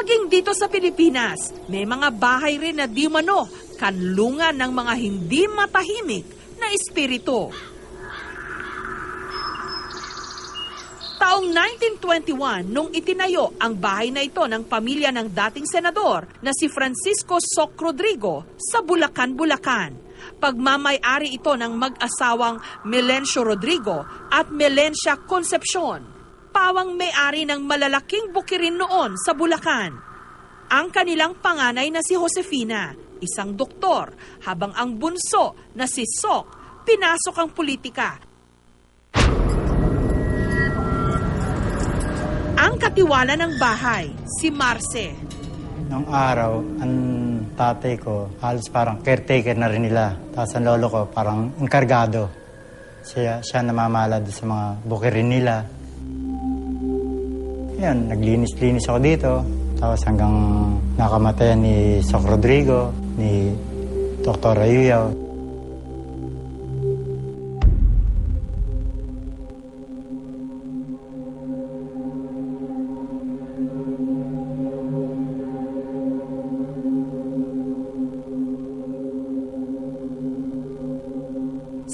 Maging dito sa Pilipinas, may mga bahay rin na di mano kanlungan ng mga hindi matahimik na espiritu. Taong 1921, nung itinayo ang bahay na ito ng pamilya ng dating senador na si Francisco Soc Rodrigo sa Bulacan, Bulacan. Pagmamay-ari ito ng mag-asawang Melencio Rodrigo at Melencia Concepcion. Pawang may-ari ng malalaking bukirin noon sa Bulacan. Ang kanilang panganay na si Josefina, isang doktor, habang ang bunso na si Soc, pinasok ang politika Ang katiwala ng bahay, si Marce. Nung araw, ang tatay ko, halos parang caretaker na rin nila. Tapos ang lolo ko, parang enkargado. Siya, siya namamala sa mga bukirin nila. Yan, naglinis-linis ako dito. Tapos hanggang nakamatayan ni Soc Rodrigo, ni Dr. Ayuyaw.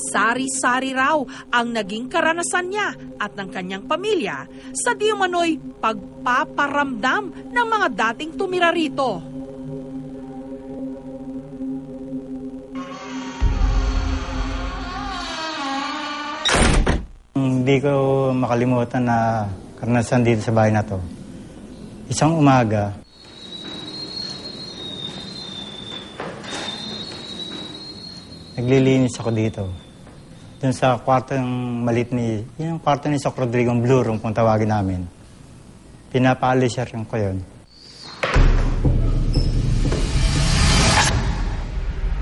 Sari-sari raw ang naging karanasan niya at ng kanyang pamilya sa di umano'y pagpaparamdam ng mga dating tumira rito. Hindi ko makalimutan na karanasan dito sa bahay na to. Isang umaga, naglilinis ako dito. Doon sa kwarto ng malit ni, yun yung kwarto ni Soc Rodrigo, room kung tawagin namin. Pinapalisher ko yun.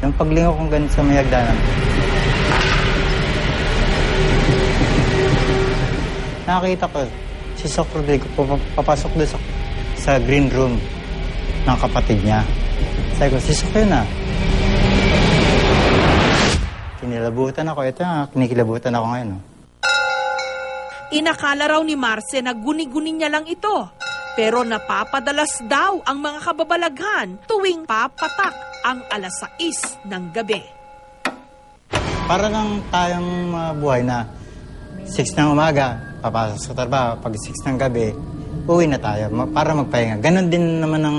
Yung paglingo kong ganito sa may hagdanan, nakakita ko si Soc Rodrigo papa- papasok doon sa, sa green room ng kapatid niya. Sabi ko, si Soc yun ah. Kinilabutan ako. Ito nga, kinikilabutan ako ngayon. Oh. Inakala raw ni Marce na guni-guni niya lang ito. Pero napapadalas daw ang mga kababalaghan tuwing papatak ang alas 6 ng gabi. Para lang tayong mga buhay na 6 ng umaga, papasok sa trabaho. Pag 6 ng gabi, uwi na tayo para magpahinga. Ganon din naman ang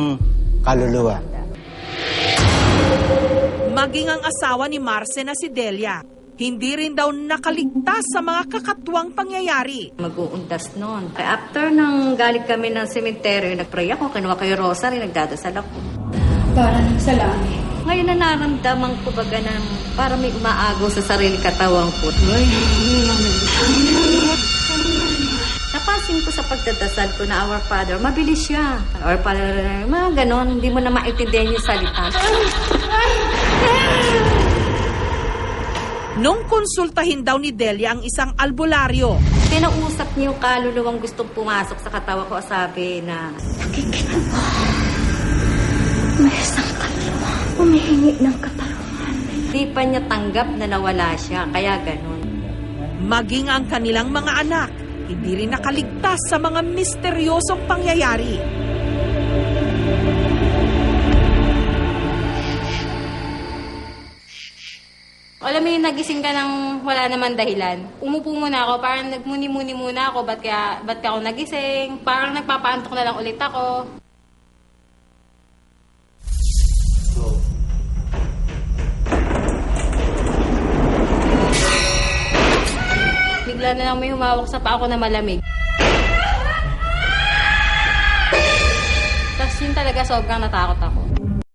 kaluluwa. Maging ang asawa ni Marce na si Delia, hindi rin daw nakaligtas sa mga kakatwang pangyayari. mag-uundas noon. After nang galing kami ng sementeryo, nagpray ako, kinuha kayo rosary, nagdadasal ako. Para lang sa langit. Ngayon na naramdaman ko baga na para may umaagaw sa sarili katawang ko. Ay, Napansin ko sa pagdadasal ko na Our Father, mabilis siya. Our Father, mga ganon, hindi mo na maintindihan yung salita. Nung konsultahin daw ni Delia ang isang albularyo, Kinausap niyo yung kaluluwang gustong pumasok sa katawa ko, sabi na, May isang kaluluwa. Humihingi ng katarungan. di pa niya tanggap na nawala siya, kaya ganon. maging ang kanilang mga anak, hindi rin nakaligtas sa mga misteryosong pangyayari. Alam mo yung nagising ka ng wala naman dahilan. Umupo muna ako, parang nagmuni-muni muna ako, ba't kaya, ba't ka ako nagising? Parang nagpapaantok na lang ulit ako. Bigla na lang may humawak sa paa ko na malamig. Tapos yun talaga sobrang natakot ako.